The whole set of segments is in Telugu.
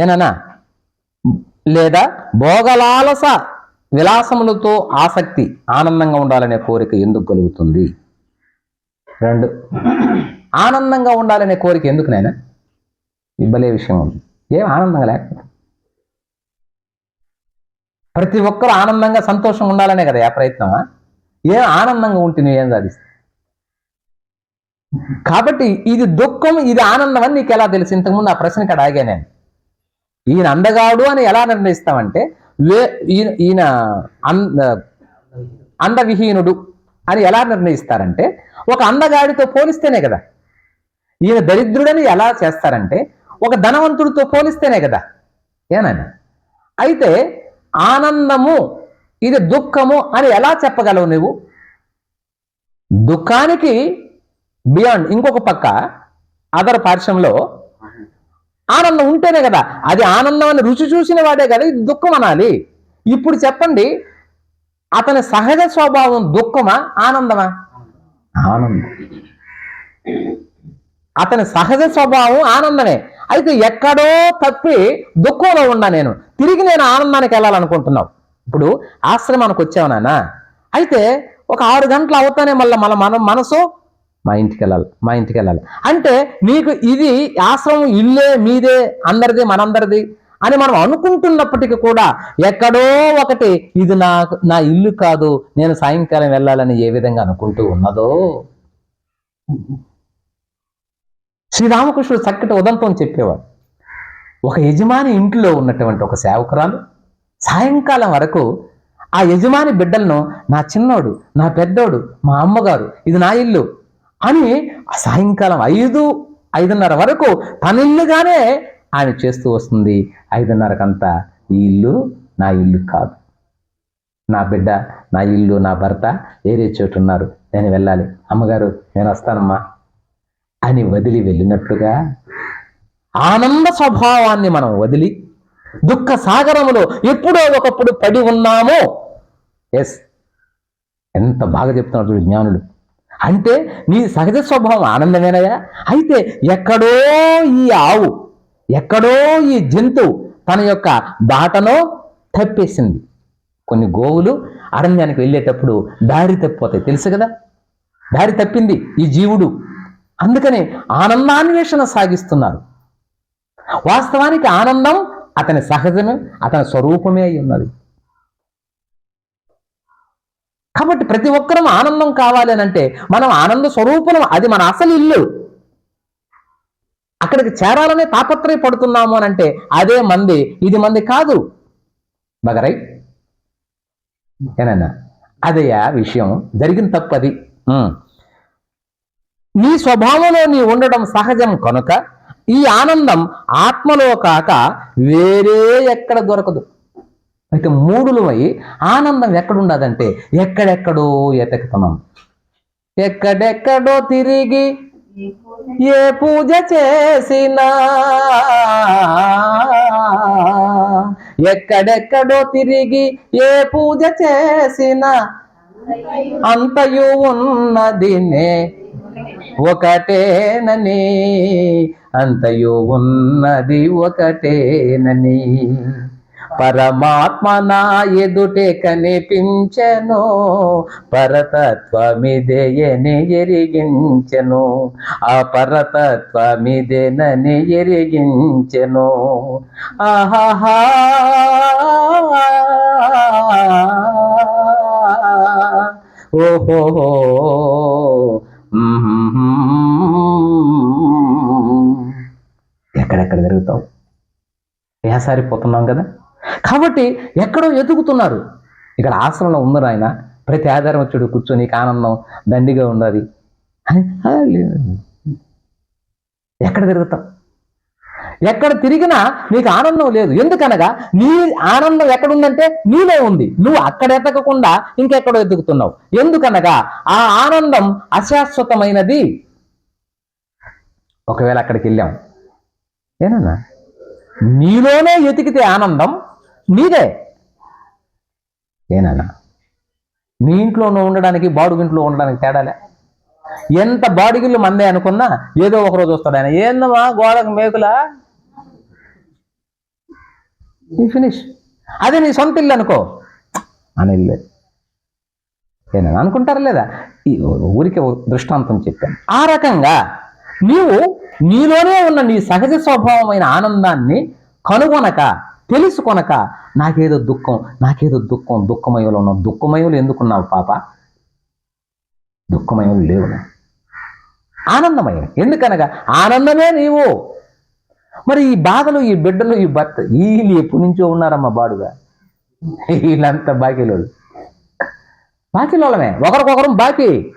ఏనన్నా? లేదా భోగలాలస విలాసములతో ఆసక్తి ఆనందంగా ఉండాలనే కోరిక ఎందుకు కలుగుతుంది? రెండు. ఆనందంగా ఉండాలనే కోరిక ఎందుకు నాయన? ఇబ్బలే విషయం ఉంది. ఏం ఆనందంగా లేకపోతే ప్రతి ఒక్కరు ఆనందంగా సంతోషంగా ఉండాలనే కదా ఆ ప్రయత్నమా? ఏం ఆనందంగా ఉంటే నువ్వేం సాధిస్తావు కాబట్టి ఇది దుఃఖం ఇది ఆనందం అని నీకు ఎలా తెలుసు ఇంతకుముందు ఆ ప్రశ్న ఇక్కడ నేను. ఈయన అందగాడు అని ఎలా నిర్ణయిస్తామంటే వే ఈయన ఈయన అంద అందవిహీనుడు అని ఎలా నిర్ణయిస్తారంటే ఒక అందగాడితో పోలిస్తేనే కదా. ఈయన దరిద్రుడని ఎలా చేస్తారంటే ఒక ధనవంతుడితో పోలిస్తేనే కదా. ఏనని అయితే ఆనందము ఇది దుఃఖము అని ఎలా చెప్పగలవు నువ్వు? దుఃఖానికి బియాండ్ ఇంకొక పక్క అదర్ పార్శ్వంలో ఆనందం ఉంటేనే కదా. అది ఆనందం అని రుచి చూసిన వాడే కదా ఇది దుఃఖం అనాలి. ఇప్పుడు చెప్పండి అతని సహజ స్వభావం దుఃఖమా ఆనందమా? ఆనందం. అతని సహజ స్వభావం ఆనందమే. అయితే ఎక్కడో తప్పి దుఃఖంలో ఉన్నా నేను. తిరిగి నేను ఆనందానికి వెళ్ళాలనుకుంటున్నావు. ఇప్పుడు ఆశ్రమానికి వచ్చావు నాన్న. అయితే ఒక ఆరు గంటలు అవుతానే మళ్ళీ మన మన మనసు మా ఇంటికి వెళ్ళాలి మా ఇంటికి వెళ్ళాలి. అంటే నీకు ఇది ఆశ్రమం ఇల్లే మీదే అందరిది మనందరిది అని మనం అనుకుంటున్నప్పటికీ కూడా ఎక్కడో ఒకటి ఇది నా నా ఇల్లు కాదు నేను సాయంకాలం వెళ్ళాలని ఏ విధంగా అనుకుంటూ ఉన్నదో. శ్రీరామకృష్ణుడు చక్కటి ఉదంతం చెప్పేవాడు. ఒక యజమాని ఇంట్లో ఉన్నటువంటి ఒక సేవకురాలు సాయంకాలం వరకు ఆ యజమాని బిడ్డలను నా చిన్నోడు నా పెద్దోడు మా అమ్మగారు ఇది నా ఇల్లు అని సాయంకాలం ఐదు ఐదున్నర వరకు తన ఇల్లుగానే ఆయన చేస్తూ వస్తుంది. ఐదున్నరకంతా ఈ ఇల్లు నా ఇల్లు కాదు. నా బిడ్డ నా ఇల్లు నా భర్త వేరే చోటు ఉన్నారు. నేను వెళ్ళాలి. అమ్మగారు నేను వస్తానమ్మా అని వదిలి వెళ్ళినట్లుగా ఆనంద స్వభావాన్ని మనం వదిలి దుఃఖ సాగరములో ఎప్పుడో ఒకప్పుడు పడి ఉన్నామో. ఎస్. ఎంత బాగా చెప్తున్నారు జ్ఞానులు. అంటే నీ సహజ స్వభావం ఆనందమేనయా అయితే ఎక్కడో ఈ ఆవు ఎక్కడో ఈ జంతువు తన యొక్క బాటలో తప్పేసింది. కొన్ని గోవులు అరణ్యానికి వెళ్ళేటప్పుడు దారి తప్పిపోతాయి. తెలుసు కదా? దారి తప్పింది ఈ జీవుడు. అందుకనే ఆనందాన్వేషణ సాగిస్తున్నారు. వాస్తవానికి ఆనందం అతని సహజమే అతని స్వరూపమే అయి ఉన్నది. కాబట్టి ప్రతి ఒక్కరం ఆనందం కావాలి అని అంటే మనం ఆనంద స్వరూపం అది మన అసలు ఇల్లు. అక్కడికి చేరాలనే తాపత్రయపడుతున్నాము అని అంటే అదే మంది. ఇది మంది కాదు. బగరై ఏనన్నా? అదయ్యా విషయం. జరిగిన తప్పది hmm. నీ స్వభావంలో నీ ఉండడం సహజం కనుక ఈ ఆనందం ఆత్మలో కాక వేరే ఎక్కడ దొరకదు. అయితే మూడులమై ఆనందం ఎక్కడుండదంటే ఎక్కడెక్కడో ఎతకుతున్నాం ఎక్కడెక్కడో తిరిగి ఏ పూజ చేసినా ఎక్కడెక్కడో తిరిగి ఏ పూజ చేసినా అంతయు ఉన్నదినే ఒకటేనని అంతయు ఉన్నది ఒకటేనని పరమాత్మ నా ఎదుటే కనిపించెను పరతత్వమిదేయని ఎరిగించెను. ఆ పరతత్వమిదేనని ఎరిగించెను. ఆహాహా! ఓహో! ఎక్కడెక్కడ తిరుగుతావు? వేసారిపోతున్నాం కదా? కాబట్టి ఎక్కడో ఎదుగుతున్నారు. ఇక్కడ ఆశ్రమంలో ఉన్నారు ఆయన ప్రతి ఆధారం వచ్చాడు కూర్చొని ఆనందం దండిగా ఉన్నది. ఎక్కడ తిరుగుతాం ఎక్కడ తిరిగినా నీకు ఆనందం లేదు. ఎందుకనగా నీ ఆనందం ఎక్కడుందంటే నీలో ఉంది. నువ్వు అక్కడ ఎతకకుండా ఇంకెక్కడో ఎదుగుతున్నావు. ఎందుకనగా ఆ ఆనందం అశాశ్వతమైనది. ఒకవేళ అక్కడికి వెళ్ళాం. ఏనన్నా నీలోనే ఎతికితే ఆనందం నీదే. ఏనా నీ ఇంట్లో నువ్వు ఉండడానికి బాడుగింట్లో ఉండడానికి తేడాలే ఎంత బాడిగిళ్ళు మందే అనుకున్నా ఏదో ఒక రోజు వస్తాడు ఆయన. ఏందమ్మా గోడకు మేకులా? ఫినిష్. అదే నీ సొంత ఇల్లు అనుకో. అని ఇల్లు. ఏనా అనుకుంటారా లేదా? ఈ ఊరికి దృష్టాంతం చెప్పాను. ఆ రకంగా నీవు నీలోనే ఉన్న నీ సహజ స్వభావమైన ఆనందాన్ని కనుగొనక తెలుసుకొనక నాకేదో దుఃఖం నాకేదో దుఃఖం దుఃఖమయంలో ఉన్నావు. దుఃఖమయంలో ఎందుకున్నావు పాప? దుఃఖమయం లేవు ఆనందమయం. ఎందుకనగా ఆనందమే నీవు. మరి ఈ బాధలు ఈ బిడ్డలు ఈ భర్త వీళ్ళు ఎప్పటి నుంచో ఉన్నారమ్మా బాడుగా? వీళ్ళంతా బాకీలోళ్ళు. బాకీలోళ్ళమే. ఒకరికొకరం బాకీ.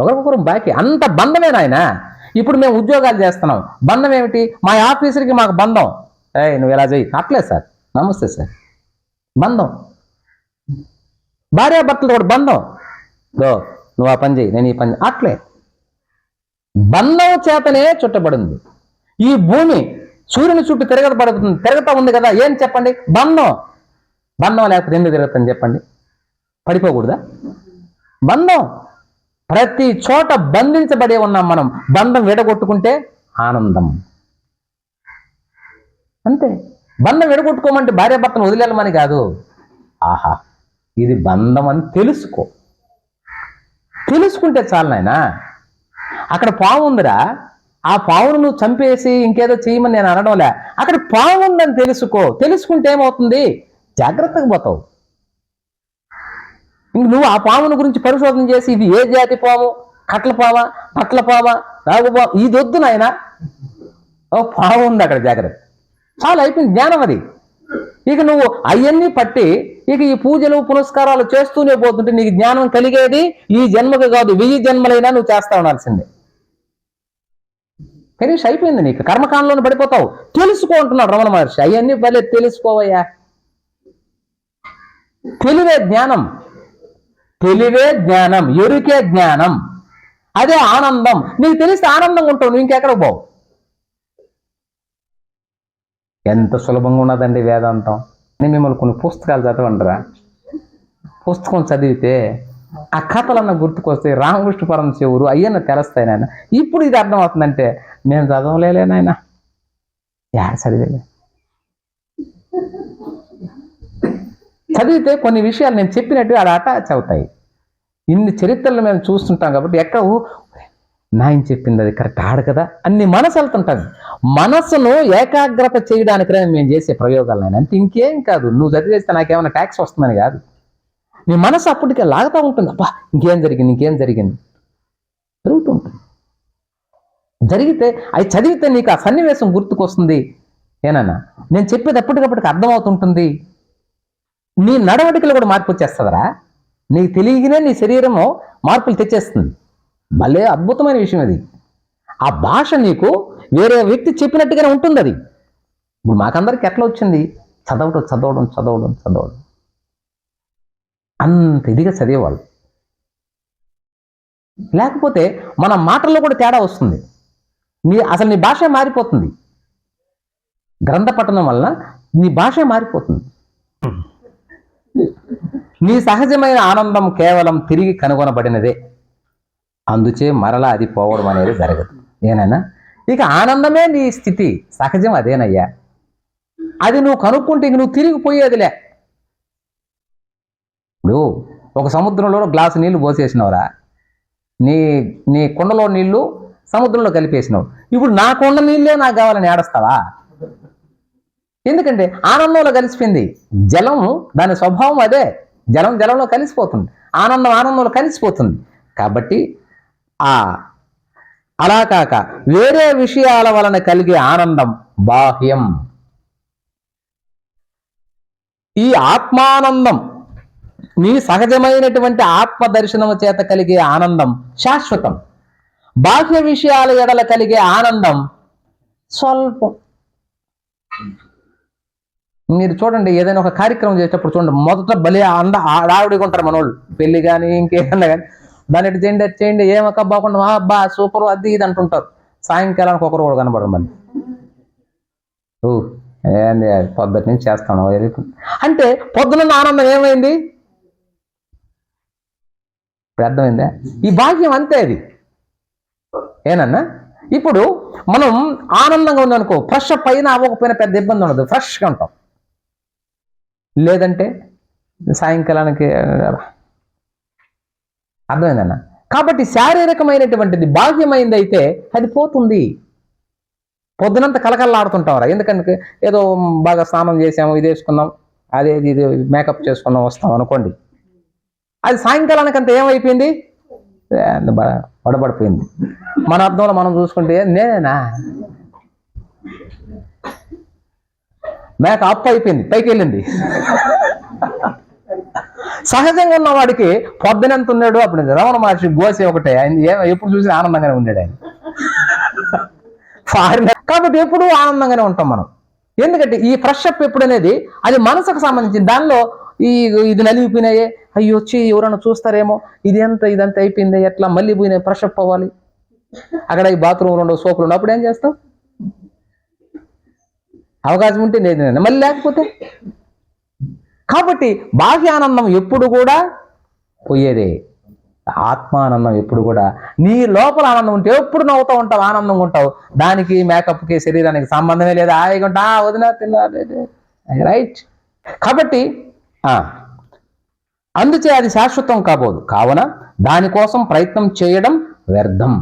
ఒకరికొకరు బాకీ. అంత బంధమే నాయనా. ఇప్పుడు మేము ఉద్యోగాలు చేస్తున్నాం. బంధం ఏమిటి? మా ఆఫీసర్కి మాకు బంధం. ఏ నువ్వు ఇలా చెయ్యి. అట్లే సార్. నమస్తే సార్. బంధం. భార్యాభర్తలు కూడా బంధం. దో నువ్వు ఆ పని చేయి నేను ఈ పని అట్లే. బంధం చేతనే చుట్టబడింది. ఈ భూమి సూర్యుని చుట్టూ తిరగత పడుతుంది. తిరగతా ఉంది కదా. ఏం చెప్పండి? బంధం. బంధం లేకపోతే ఎందుకు తిరుగుతుంది చెప్పండి? పడిపోకూడదా? బంధం. ప్రతి చోట బంధించబడి ఉన్నాం మనం బంధం విడగొట్టుకుంటే ఆనందం. అంతే. బంధం విడగొట్టుకోమంటే భార్యాభర్తను వదిలేమని కాదు. ఆహా ఇది బంధం అని తెలుసుకో. తెలుసుకుంటే చాలు నాయనా. అక్కడ పాము ఉందిరా. ఆ పావును నువ్వు చంపేసి ఇంకేదో చేయమని నేను అనడంలే. అక్కడ పాము ఉందని తెలుసుకో. తెలుసుకుంటే ఏమవుతుంది? జాగ్రత్తగా పోతావు. నువ్వు ఆ పామును గురించి పరిశోధన చేసి ఇది ఏ జాతి పాము? కట్ల పామ? పట్ల పామా? నాగుపాము ఇది వద్దు నాయన. ఓ పాము ఉంది అక్కడ జాగ్రత్త. చాలా అయిపోయింది జ్ఞానం అది. ఇక నువ్వు అవన్నీ పట్టి ఇక ఈ పూజలు పునస్కారాలు చేస్తూనే పోతుంటే నీకు జ్ఞానం కలిగేది ఈ జన్మకు కాదు వెయ్యి జన్మలైనా నువ్వు చేస్తా ఉండాల్సిందే. ఫినిష్ అయిపోయింది నీకు. కర్మకాండంలోనే పడిపోతావు. తెలుసుకో అంటున్నాడు రమణ మహర్షి. అవన్నీ భలే తెలుసుకోవయ్యా. తెలివే జ్ఞానం. తెలివే జ్ఞానం ఎరుకే జ్ఞానం. అదే ఆనందం. నీకు తెలిస్తే ఆనందంగా ఉంటావు నువ్వు ఇంకెక్కడ పోవు? ఎంత సులభంగా ఉన్నదండి వేదాంతం. నేను మిమ్మల్ని కొన్ని పుస్తకాలు చదవండిరా. పుస్తకం చదివితే ఆ కథలన్న గుర్తుకొస్తాయి రామకృష్ణ పరం చెవురు అయ్యన్న తెలుస్తాయి నాయన. ఇప్పుడు ఇది అర్థమవుతుందంటే మేము చదవలేలే నాయన. యాడ చదివేలే. చదివితే కొన్ని విషయాలు నేను చెప్పినట్టు ఆడ అటాచ్ అవుతాయి ఇన్ని చరిత్రలు మేము చూస్తుంటాం కాబట్టి ఎక్కడ నాయన చెప్పింది అది కరెక్ట్ ఆడు కదా. అన్ని మనసు వెళ్తుంటుంది మనసును ఏకాగ్రత చేయడానికి మేము చేసే ప్రయోగాలు నేను అంటే ఇంకేం కాదు. నువ్వు చదివేస్తే నాకేమైనా ట్యాక్స్ వస్తుందని కాదు. నీ మనసు అప్పటికే లాగుతూ ఉంటుంది. అబ్బా ఇంకేం జరిగింది ఇంకేం జరిగింది? జరుగుతుంటుంది జరిగితే అవి చదివితే నీకు ఆ సన్నివేశం గుర్తుకొస్తుంది. ఏనన్నా? నేను చెప్పేది ఎప్పటికప్పటికి అర్థమవుతుంటుంది. నీ నడవడికలు కూడా మార్పు వచ్చేస్తుందిరా? నీకు తెలియగానే నీ శరీరము మార్పులు తెచ్చేస్తుంది. భలే అద్భుతమైన విషయం అది. ఆ భాష నీకు వేరే వ్యక్తి చెప్పినట్టుగానే ఉంటుంది అది ఇప్పుడు మాకందరికి ఎట్లా వచ్చింది? చదవడం చదవడం చదవడం చదవడం. అంత ఇదిగా చదివేవాళ్ళు. లేకపోతే మన మాటల్లో కూడా తేడా వస్తుంది. నీ అసలు నీ భాష మారిపోతుంది. గ్రంథ పఠనం వలన నీ భాష మారిపోతుంది. నీ సహజమైన ఆనందం కేవలం తిరిగి కనుగొనబడినదే. అందుచే మరలా అది పోవడం అనేది జరగదు. ఏనైనా ఇక ఆనందమే నీ స్థితి. సహజం అదేనయ్యా. అది నువ్వు కనుక్కుంటే ఇంక నువ్వు తిరిగిపోయేదిలే ఇప్పుడు ఒక సముద్రంలో గ్లాసు నీళ్ళు పోసేసినవరా. నీ నీ కుండలో నీళ్ళు సముద్రంలో కలిపేసినావు. ఇప్పుడు నా కుండ నీళ్ళే నాకు కావాలని ఏడస్తావా? ఎందుకంటే ఆనందంలో కలిసిపోయింది. జలం దాని స్వభావం అదే. జలం జలంలో కలిసిపోతుంది. ఆనందం ఆనందంలో కలిసిపోతుంది. కాబట్టి ఆ అలా కాక వేరే విషయాల వలన కలిగే ఆనందం బాహ్యం. ఈ ఆత్మానందం నీ సహజమైనటువంటి ఆత్మ దర్శనము చేత కలిగే ఆనందం శాశ్వతం. బాహ్య విషయాల ఎడల కలిగే ఆనందం స్వల్పం. మీరు చూడండి ఏదైనా ఒక కార్యక్రమం చేసేటప్పుడు చూడండి మొదట భలే అంద ఆడావిడిగా ఉంటారు మనోళ్ళు. పెళ్ళి కానీ ఇంకేదన్నా కానీ దాని ఇటు చేయండి అది చేయండి ఏమక్క బాగుండా అబ్బా సూపర్ అది ఇది అంటుంటారు. సాయంకాలానికి ఒకరు కూడా కనబడరు మళ్ళీ. ఓ ఏంది పొద్దుటి నుంచి చేస్తాను అంటే పొద్దున ఆనందం ఏమైంది? ఇప్పుడు అర్థమైందా ఈ భాగ్యం అంతే అది. ఏనన్నా? ఇప్పుడు మనం ఆనందంగా ఉందనుకో ఫ్రెష్ అప్ అయినా అవ్వకపోయినా పెద్ద ఇబ్బంది ఉండదు ఫ్రెష్గా ఉంటాం. లేదంటే సాయంకాలానికి అర్థమైందన్న? కాబట్టి శారీరకమైనటువంటిది బాహ్యమైంది అయితే అది పోతుంది. పొద్దునంత కలకల్లాడుతుంటాం ఎందుకంటే ఏదో బాగా స్నానం చేసాము ఇది వేసుకున్నాం అదే ఇది మేకప్ చేసుకున్నాం వస్తాం అనుకోండి. అది సాయంకాలానికి అంత ఏమైపోయింది? ఏ, బడబడిపోయింది మన అర్థంలో మనం చూసుకుంటే నేనేనా? మేక అప్ అయిపోయింది పైకి వెళ్ళింది సహజంగా ఉన్నవాడికి పొద్దున ఎంత ఉన్నాడు అప్పుడు రమణ మహర్షి గోసే ఒకటే ఆయన ఎప్పుడు చూసినా ఆనందంగానే ఉన్నాడు ఆయన. ఫారిన్ కాబట్టి ఎప్పుడు ఆనందంగానే ఉంటాం మనం. ఎందుకంటే ఈ ఫ్రెష్ అప్ ఎప్పుడు అనేది అది మనసుకు సంబంధించింది. దానిలో ఈ ఇది నలిగిపోయినాయే అయ్యో వచ్చి ఎవరైనా చూస్తారేమో ఇది ఎంత ఇదంతా అయిపోయింది ఎట్లా మళ్ళీ పోయినాయి ఫ్రెష్ అప్ అవ్వాలి. అక్కడ ఈ బాత్రూమ్ ఉండవు సోపులు ఉండవు అప్పుడు ఏం చేస్తాం? అవకాశం ఉంటే నేను మళ్ళీ లేకపోతే? కాబట్టి బాహ్య ఆనందం ఎప్పుడు కూడా పోయేదే. ఆత్మానందం ఎప్పుడు కూడా. నీ లోపల ఆనందం ఉంటే ఎప్పుడు నవ్వుతూ ఉంటావు ఆనందంగా ఉంటావు. దానికి మేకప్కి శరీరానికి సంబంధమే లేదు. హాయిగా ఉంటా వదినా తిన్నా రైట్ కాబట్టి ఆ, అందుచే అది శాశ్వతం కాబోదు. కావున దానికోసం ప్రయత్నం చేయడం వ్యర్థం.